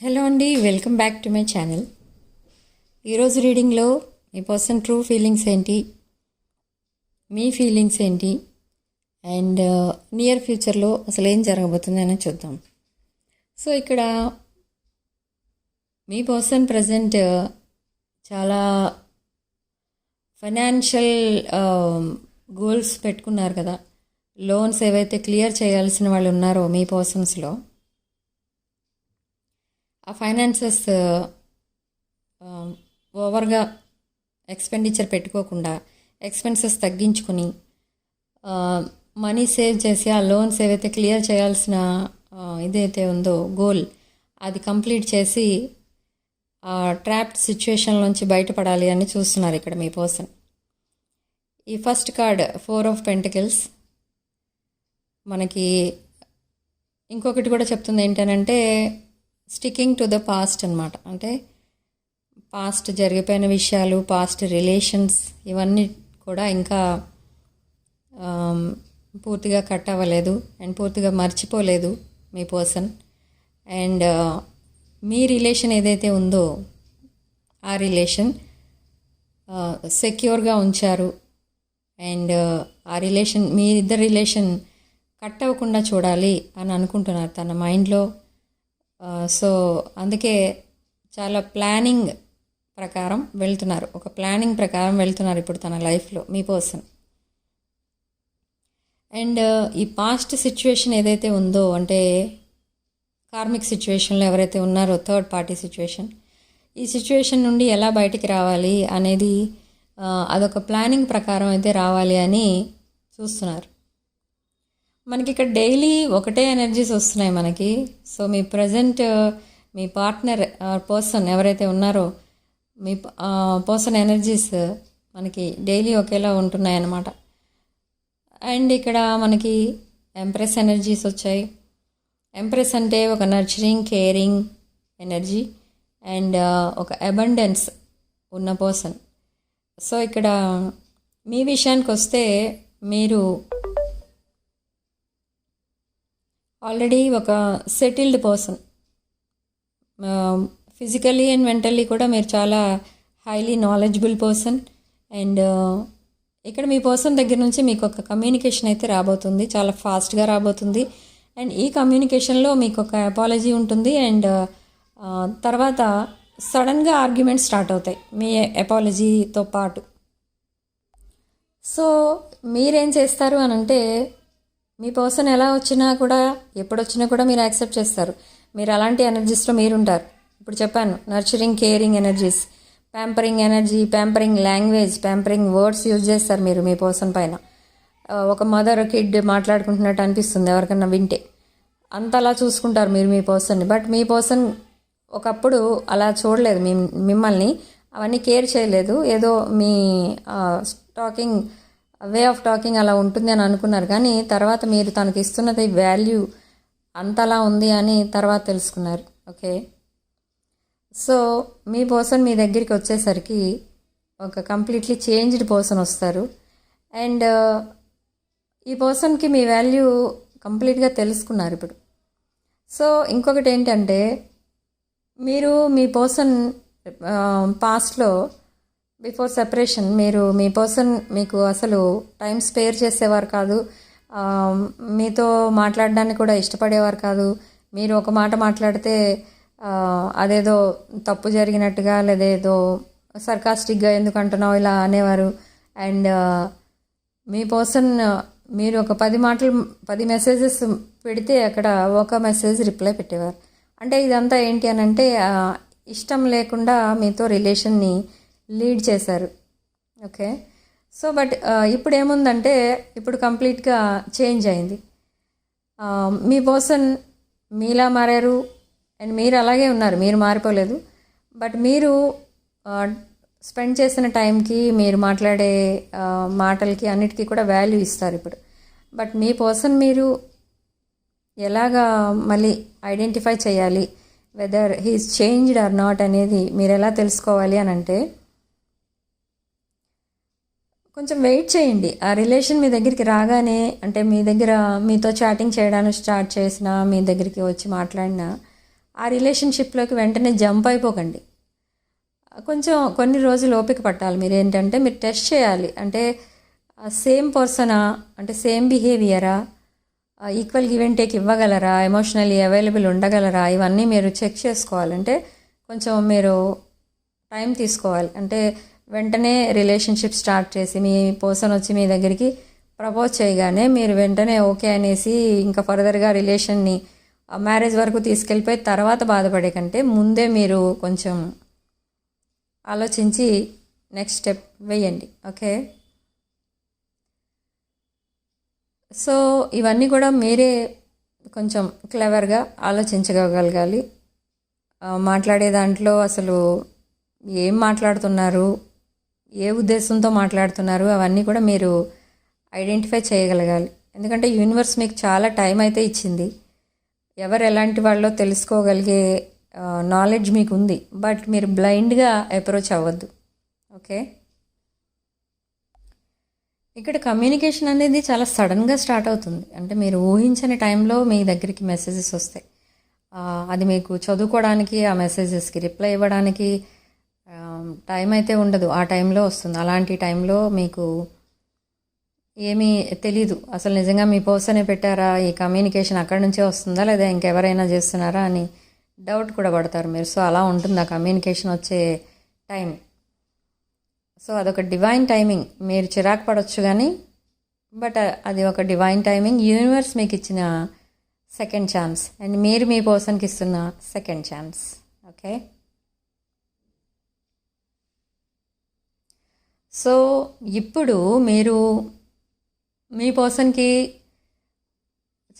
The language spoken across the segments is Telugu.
హలో అండి welcome back to my channel. ఈరోజు రీడింగ్లో మీ పర్సన్ ట్రూ ఫీలింగ్స్ ఏంటి మీ ఫీలింగ్స్ ఏంటి అండ్ uh, నియర్ ఫ్యూచర్లో అసలు ఏం జరగబోతుంది అని చూద్దాం. సో ఇక్కడ మీ పర్సన్ ప్రజెంట్ uh, చాలా ఫైనాన్షియల్ um, గోల్స్ పెట్టుకున్నారు కదా. లోన్స్ ఏవైతే క్లియర్ చేయాల్సిన వాళ్ళు ఉన్నారో మీ పర్సన్స్లో ఆ ఫైనాన్సెస్ ఓవర్గా ఎక్స్పెండిచర్ పెట్టుకోకుండా ఎక్స్పెన్సెస్ తగ్గించుకుని మనీ సేవ్ చేసి ఆ లోన్స్ ఏవైతే క్లియర్ చేయాల్సిన ఇదైతే ఉందో గోల్ అది కంప్లీట్ చేసి ఆ ట్రాప్డ్ సిచ్యువేషన్ నుంచి బయటపడాలి అని చూస్తున్నారు ఇక్కడ మీ పర్సన్ ఈ first card four of pentacles మనకి ఇంకొకటి కూడా చెప్తుంది ఏంటనంటే స్టికింగ్ టు ద పాస్ట్ అనమాట అంటే పాస్ట్ జరిగిపోయిన విషయాలు పాస్ట్ రిలేషన్స్ ఇవన్నీ కూడా ఇంకా పూర్తిగా కట్ అవ్వలేదు అండ్ పూర్తిగా మర్చిపోలేదు మీ పర్సన్. అండ్ మీ రిలేషన్ ఏదైతే ఉందో ఆ రిలేషన్ సెక్యూర్గా ఉంచారు. అండ్ ఆ రిలేషన్ మీ ఇద్దరు రిలేషన్ కట్ అవ్వకుండా చూడాలి అని అనుకుంటున్నారు తన మైండ్లో. సో అందుకే చాలా ప్లానింగ్ ప్రకారం వెళ్తున్నారు. ఒక ప్లానింగ్ ప్రకారం వెళ్తున్నారు ఇప్పుడు తన లైఫ్లో మీ పర్సన్. అండ్ ఈ పాస్ట్ సిచ్యువేషన్ ఏదైతే ఉందో అంటే కార్మిక్ సిచ్యువేషన్లో ఎవరైతే ఉన్నారో థర్డ్ పార్టీ సిచ్యువేషన్ ఈ సిచ్యువేషన్ నుండి ఎలా బయటికి రావాలి అనేది అదొక ప్లానింగ్ ప్రకారం అయితే రావాలి అని చూస్తున్నారు. మనకి ఇక్కడ డైలీ ఒకటే ఎనర్జీస్ వస్తున్నాయి మనకి. సో మీ ప్రజెంట్ uh, మీ పార్ట్నర్ పర్సన్ uh, ఎవరైతే ఉన్నారో మీ uh, పర్సన్ ఎనర్జీస్ మనకి డైలీ ఒకేలా ఉంటున్నాయన్నమాట. అండ్ ఇక్కడ మనకి ఎంప్రెస్ ఎనర్జీస్ వచ్చాయి. ఎంప్రెస్ అంటే ఒక నర్చరింగ్ కేరింగ్ ఎనర్జీ అండ్ ఒక అబండెన్స్ ఉన్న పర్సన్ సో ఇక్కడ మీ విషయానికి వస్తే మీరు ఆల్రెడీ ఒక settled person. Physically and mentally కూడా మీరు చాలా హైలీ నాలెడ్జబుల్ పర్సన్. అండ్ ఇక్కడ మీ పర్సన్ దగ్గర నుంచి మీకు ఒక కమ్యూనికేషన్ అయితే రాబోతుంది. చాలా ఫాస్ట్గా రాబోతుంది. అండ్ ఈ కమ్యూనికేషన్లో మీకు ఒక అపాలజీ ఉంటుంది. అండ్ తర్వాత సడన్గా ఆర్గ్యుమెంట్స్ స్టార్ట్ అవుతాయి మీ అపాలజీతో పాటు. సో మీరేం చేస్తారు అని అంటే మీ పర్సన్ ఎలా వచ్చినా కూడా ఎప్పుడు వచ్చినా కూడా మీరు యాక్సెప్ట్ చేస్తారు. మీరు అలాంటి ఎనర్జీస్లో మీరు ఉంటారు ఇప్పుడు చెప్పాను nurturing caring energies pampering energy pampering language pampering words use చేస్తారు మీరు మీ పర్సన్ పైన. ఒక మదర్ కిడ్ మాట్లాడుకుంటున్నట్టు అనిపిస్తుంది ఎవరికన్నా వింటే. అంత అలా చూసుకుంటారు మీరు మీ పర్సన్ని బట్ మీ పర్సన్ ఒకప్పుడు అలా చూడలేదు మీ మిమ్మల్ని. అవన్నీ కేర్ చేయలేదు. ఏదో మీ టాకింగ్ వే ఆఫ్ టాకింగ్ అలా ఉంటుంది అని అనుకున్నారు. కానీ తర్వాత మీరు తనకి ఇస్తున్నది వాల్యూ అంతలా ఉంది అని తర్వాత తెలుసుకున్నారు. ఓకే సో మీ పర్సన్ మీ దగ్గరికి వచ్చేసరికి ఒక కంప్లీట్లీ చేంజ్డ్ పర్సన్ వస్తారు. అండ్ uh, ఈ పర్సన్కి మీ వాల్యూ కంప్లీట్గా తెలుసుకున్నారు ఇప్పుడు. సో ఇంకొకటి ఏంటంటే మీరు మీ పర్సన్ పాస్ట్లో uh, బిఫోర్ సెపరేషన్ మీరు మీ పర్సన్ మీకు అసలు టైం స్పేర్ చేసేవారు కాదు. మీతో మాట్లాడడానికి కూడా ఇష్టపడేవారు కాదు. మీరు ఒక మాట మాట్లాడితే అదేదో తప్పు జరిగినట్టుగా లేదేదో సర్కాస్టిక్గా ఎందుకు అంటున్నావు ఇలా అనేవారు. అండ్ మీ పర్సన్ మీరు ఒక పది మాటలు పది మెసేజెస్ పెడితే అక్కడ ఒక మెసేజ్ రిప్లై పెట్టేవారు. అంటే ఇదంతా ఏంటి అని అంటే ఇష్టం లేకుండా మీతో రిలేషన్ని లీడ్ చేశారు. ఓకే సో బట్ ఇప్పుడు ఏముందంటే ఇప్పుడు కంప్లీట్గా చేంజ్ అయింది. Um, మీ పర్సన్ మీలా మారారు అండ్ మీరు అలాగే ఉన్నారు మీరు మారిపోలేదు. బట్ మీరు uh, స్పెండ్ చేసిన టైంకి మీరు మాట్లాడే uh, మాటలకి అన్నిటికీ కూడా వాల్యూ ఇస్తారు ఇప్పుడు. బట్ మీ పర్సన్ మీరు ఎలాగా మళ్ళీ ఐడెంటిఫై చేయాలి whether he's changed or not అనేది మీరు ఎలా తెలుసుకోవాలి అని అంటే కొంచెం వెయిట్ చేయండి. ఆ రిలేషన్ మీ దగ్గరికి రాగానే అంటే మీ దగ్గర మీతో చాటింగ్ చేయడానికి స్టార్ట్ చేసినా మీ దగ్గరికి వచ్చి మాట్లాడినా ఆ రిలేషన్షిప్లోకి వెంటనే జంప్ అయిపోకండి. కొంచెం కొన్ని రోజులు ఓపిక పట్టాలి. మీరు ఏంటంటే మీరు టెస్ట్ చేయాలి. అంటే సేమ్ పర్సనా అంటే సేమ్ బిహేవియరా ఈక్వల్ గివ్ అండ్ టేక్ ఇవ్వగలరా ఎమోషనల్లీ అవైలబుల్ ఉండగలరా ఇవన్నీ మీరు చెక్ చేసుకోవాలంటే కొంచెం మీరు టైం తీసుకోవాలి. అంటే వెంటనే రిలేషన్షిప్ స్టార్ట్ చేసి మీ పర్సన్ వచ్చి మీ దగ్గరికి ప్రపోజ్ చేయగానే మీరు వెంటనే ఓకే అనేసి ఇంకా ఫర్దర్గా రిలేషన్ని మ్యారేజ్ వరకు తీసుకెళ్ళిపోయి తర్వాత బాధపడే కంటే ముందే మీరు కొంచెం ఆలోచించి నెక్స్ట్ స్టెప్ వేయండి. ఓకే? సో ఇవన్నీ కూడా మీరే కొంచెం క్లెవర్గా ఆలోచించగలగాలి. మాట్లాడే దాంట్లో అసలు ఏం మాట్లాడుతున్నారు? ఏ ఉద్దేశంతో మాట్లాడుతున్నారు అవన్నీ కూడా మీరు ఐడెంటిఫై చేయగలగాలి. ఎందుకంటే యూనివర్స్ మీకు చాలా టైం అయితే ఇచ్చింది. ఎవరు ఎలాంటి వాళ్ళో తెలుసుకోగలిగే నాలెడ్జ్ మీకు ఉంది. బట్ మీరు బ్లైండ్గా అప్రోచ్ అవ్వద్దు. ఓకే ఇక్కడ కమ్యూనికేషన్ అనేది చాలా సడన్గా స్టార్ట్ అవుతుంది. అంటే మీరు ఊహించని టైంలో మీ దగ్గరికి మెసేజెస్ వస్తాయి. అది మీకు చదువుకోవడానికి ఆ మెసేజెస్కి రిప్లై ఇవ్వడానికి టైం అయితే ఉండదు. ఆ టైంలో వస్తుంది. అలాంటి టైంలో మీకు ఏమీ తెలీదు. అసలు నిజంగా మీ పర్సనే పెట్టారా? ఈ కమ్యూనికేషన్ అక్కడి నుంచే వస్తుందా? లేదా ఇంకెవరైనా చేస్తున్నారా? అని డౌట్ కూడా పడతారు మీరు. సో అలా ఉంటుంది ఆ కమ్యూనికేషన్ వచ్చే టైం. సో అదొక డివైన్ టైమింగ్. మీరు చిరాకు పడవచ్చు కానీ బట్ అది ఒక డివైన్ టైమింగ్. యూనివర్స్ మీకు ఇచ్చిన సెకండ్ ఛాన్స్. అండ్ మీరు మీ పర్సన్కి ఇస్తున్న సెకండ్ ఛాన్స్. ఓకే? సో ఇప్పుడు మీరు మీ పర్సన్కి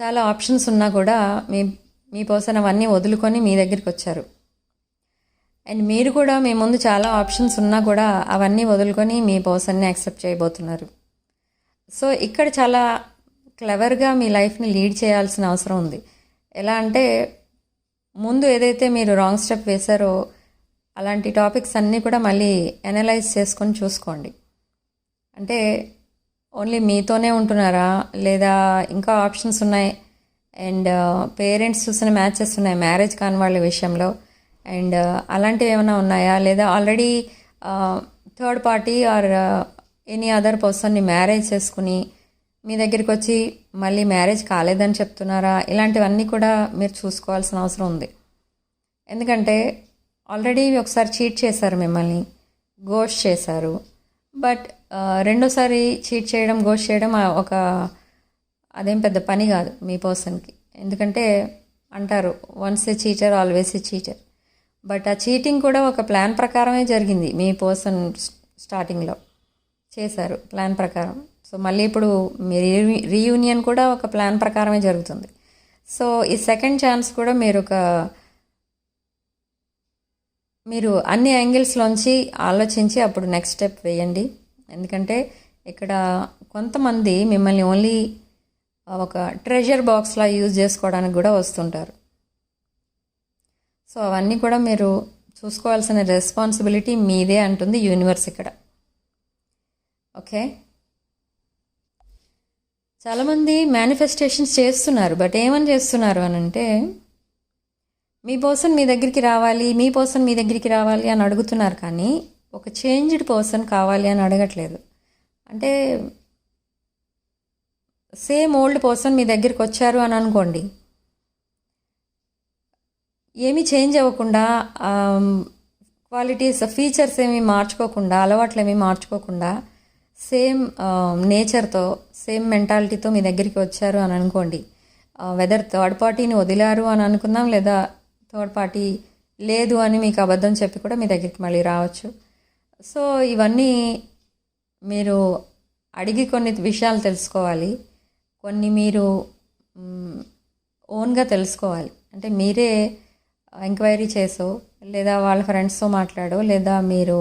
చాలా ఆప్షన్స్ ఉన్నా కూడా మీ మీ పర్సన్ అవన్నీ వదులుకొని మీ దగ్గరికి వచ్చారు. అండ్ మీరు కూడా మీ ముందు చాలా ఆప్షన్స్ ఉన్నా కూడా అవన్నీ వదులుకొని మీ పర్సన్ని యాక్సెప్ట్ చేయబోతున్నారు. సో ఇక్కడ చాలా క్లెవర్గా మీ లైఫ్ని లీడ్ చేయాల్సిన అవసరం ఉంది. ఎలా అంటే ముందు ఏదైతే మీరు రాంగ్ స్టెప్ వేశారో అలాంటి టాపిక్స్ అన్నీ కూడా మళ్ళీ అనలైజ్ చేసుకొని చూసుకోండి. అంటే ఓన్లీ మీతోనే ఉంటున్నారా? లేదా ఇంకా ఆప్షన్స్ ఉన్నాయి? అండ్ పేరెంట్స్ uh, చూసిన మ్యాచెస్ ఉన్నాయి మ్యారేజ్ కాని వాళ్ళ విషయంలో. అండ్ uh, అలాంటివి ఏమైనా ఉన్నాయా? లేదా already third party or any other పర్సన్ని మ్యారేజ్ చేసుకుని మీ దగ్గరికి వచ్చి మళ్ళీ మ్యారేజ్ కాలేదని చెప్తున్నారా? ఇలాంటివన్నీ కూడా మీరు చూసుకోవాల్సిన అవసరం ఉంది. ఎందుకంటే ఆల్రెడీ ఒకసారి చీట్ చేశారు మిమ్మల్ని గోష్ చేశారు. బట్ రెండోసారి చీట్ చేయడం గోష్ చేయడం ఒక అదేం పెద్ద పని కాదు మీ పర్సన్కి. ఎందుకంటే అంటారు once a cheater always a cheater but ఆ చీటింగ్ కూడా ఒక ప్లాన్ ప్రకారమే జరిగింది మీ పర్సన్ స్టార్టింగ్లో. చేశారు ప్లాన్ ప్రకారం. సో మళ్ళీ ఇప్పుడు మీ రీ- రీయూనియన్ కూడా ఒక ప్లాన్ ప్రకారమే జరుగుతుంది. సో ఈ సెకండ్ ఛాన్స్ కూడా మీరు ఒక మీరు అన్ని యాంగిల్స్లోంచి ఆలోచించి అప్పుడు నెక్స్ట్ స్టెప్ వేయండి. ఎందుకంటే ఇక్కడ కొంతమంది మిమ్మల్ని ఓన్లీ ఒక ట్రెజర్ బాక్స్లా యూజ్ చేసుకోవడానికి కూడా వస్తుంటారు. సో అవన్నీ కూడా మీరు చూసుకోవాల్సిన రెస్పాన్సిబిలిటీ మీదే అంటుంది యూనివర్స్ ఇక్కడ. ఓకే చాలామంది మేనిఫెస్టేషన్స్ చేస్తున్నారు బట్ ఏమని చేస్తున్నారు అని అంటే మీ పర్సన్ మీ దగ్గరికి రావాలి మీ పర్సన్ మీ దగ్గరికి రావాలి అని అడుగుతున్నారు కానీ ఒక చేంజ్డ్ పర్సన్ కావాలి అని అడగట్లేదు. అంటే సేమ్ ఓల్డ్ పర్సన్ మీ దగ్గరికి వచ్చారు అని అనుకోండి. ఏమీ చేంజ్ అవ్వకుండా క్వాలిటీస్ ఫీచర్స్ ఏమీ మార్చుకోకుండా అలవాట్లు ఏమీ మార్చుకోకుండా సేమ్ నేచర్తో సేమ్ మెంటాలిటీతో మీ దగ్గరికి వచ్చారు అని అనుకోండి. వెదర్ థర్డ్ పార్టీని వదిలారు అని అనుకుందాం లేదా థర్డ్ పార్టీ లేదు అని మీకు అబద్ధం చెప్పి కూడా మీ దగ్గరికి మళ్ళీ రావచ్చు. సో ఇవన్నీ మీరు అడిగి కొన్ని విషయాలు తెలుసుకోవాలి. కొన్ని మీరు ఓన్గా తెలుసుకోవాలి. అంటే మీరే ఎంక్వైరీ చేసో లేదా వాళ్ళ ఫ్రెండ్స్తో మాట్లాడో లేదా మీరు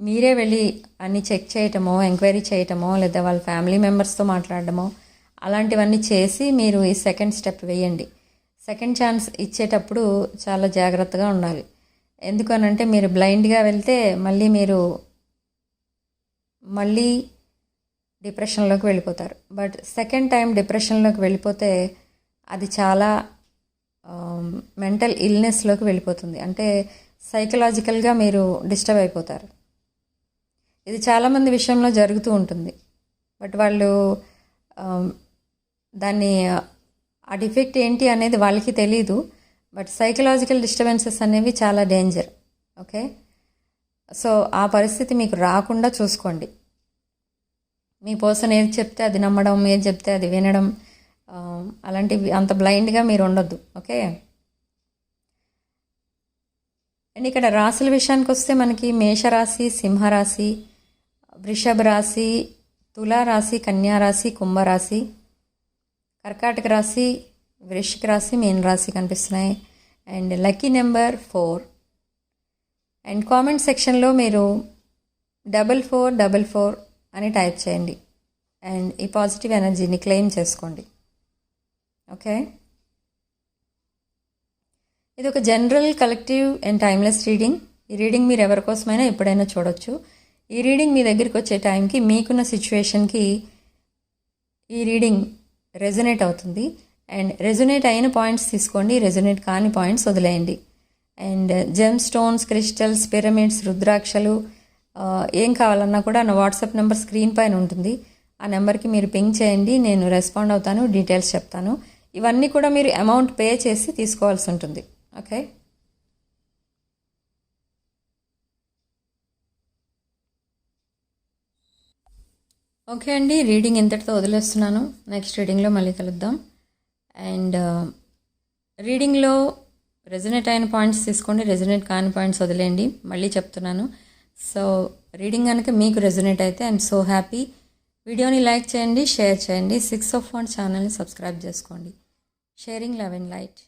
మీరే వెళ్ళి అన్ని చెక్ చేయటమో ఎంక్వైరీ చేయటమో లేదా వాళ్ళ ఫ్యామిలీ మెంబర్స్తో మాట్లాడటమో అలాంటివన్నీ చేసి మీరు ఈ సెకండ్ స్టెప్ వేయండి. సెకండ్ ఛాన్స్ ఇచ్చేటప్పుడు చాలా జాగ్రత్తగా ఉండాలి. ఎందుకనంటే మీరు బ్లైండ్గా వెళ్తే మళ్ళీ మీరు మళ్ళీ డిప్రెషన్లోకి వెళ్ళిపోతారు. బట్ సెకండ్ టైం డిప్రెషన్లోకి వెళ్ళిపోతే అది చాలా మెంటల్ ఇల్నెస్లోకి వెళ్ళిపోతుంది. అంటే సైకలాజికల్గా మీరు డిస్టర్బ్ అయిపోతారు. ఇది చాలామంది విషయంలో జరుగుతూ ఉంటుంది. బట్ వాళ్ళు దాన్ని ఆ డిఫెక్ట్ ఏంటి అనేది వాళ్ళకి తెలియదు బట్ సైకలాజికల్ డిస్టర్బెన్సెస్ అనేవి చాలా డేంజర్ ఓకే? సో ఆ పరిస్థితి మీకు రాకుండా చూసుకోండి. మీ పర్సన్ ఏది చెప్తే అది నమ్మడం ఏది చెప్తే అది వినడం అలాంటివి అంత బ్లైండ్గా మీరు ఉండొద్దు ఓకే? అండ్ ఇక్కడ రాశుల విషయానికి వస్తే మనకి మేషరాశి సింహరాశి వృషభ రాశి తులారాశి కన్యారాశి కుంభరాశి కర్కాటక రాశి వృశ్చిక రాశి మీన రాశి కనిపిస్తున్నాయి. And lucky number four. And comment సెక్షన్లో మీరు డబల్ ఫోర్ డబల్ ఫోర్ అని టైప్ చేయండి. అండ్ ఈ పాజిటివ్ ఎనర్జీని క్లెయిమ్ చేసుకోండి. ఓకే? ఇది ఒక general collective and timeless reading. ఈ రీడింగ్ మీరు ఎవరి కోసమైనా ఎప్పుడైనా చూడొచ్చు. ఈ రీడింగ్ మీ దగ్గరికి వచ్చే టైంకి మీకున్న సిచ్యువేషన్కి ఈ రీడింగ్ రెజొనేట్ అవుతుంది. అండ్ రెజొనేట్ అయిన పాయింట్స్ తీసుకోండి. రెజొనేట్ కాని పాయింట్స్ వదిలేయండి. And gem stones crystals pyramids రుద్రాక్షలు ఏం కావాలన్నా కూడా నా వాట్సాప్ నెంబర్ స్క్రీన్ పైన ఉంటుంది. ఆ నెంబర్కి మీరు పింక్ చేయండి. నేను రెస్పాండ్ అవుతాను. డీటెయిల్స్ చెప్తాను. ఇవన్నీ కూడా మీరు అమౌంట్ పే చేసి తీసుకోవాల్సి ఉంటుంది. ఓకే? ఓకే అండి రీడింగ్ ఇంతటితో వదిలేస్తున్నాను. నెక్స్ట్ రీడింగ్లో మళ్ళీ కలుద్దాం. అండ్ రీడింగ్లో రెజనేట్ అయిన పాయింట్స్ తీసుకోండి రెజనేట్ కాని పాయింట్స్ వదిలేయండి. మళ్ళీ చెప్తున్నాను. సో రీడింగ్ కనుక మీకు రెజనేట్ అయితే ఐఎమ్ సో హ్యాపీ. వీడియోని లైక్ చేయండి షేర్ చేయండి. సిక్స్ ఆఫ్ వన్ ఛానల్ని సబ్స్క్రైబ్ చేసుకోండి. Sharing love and light.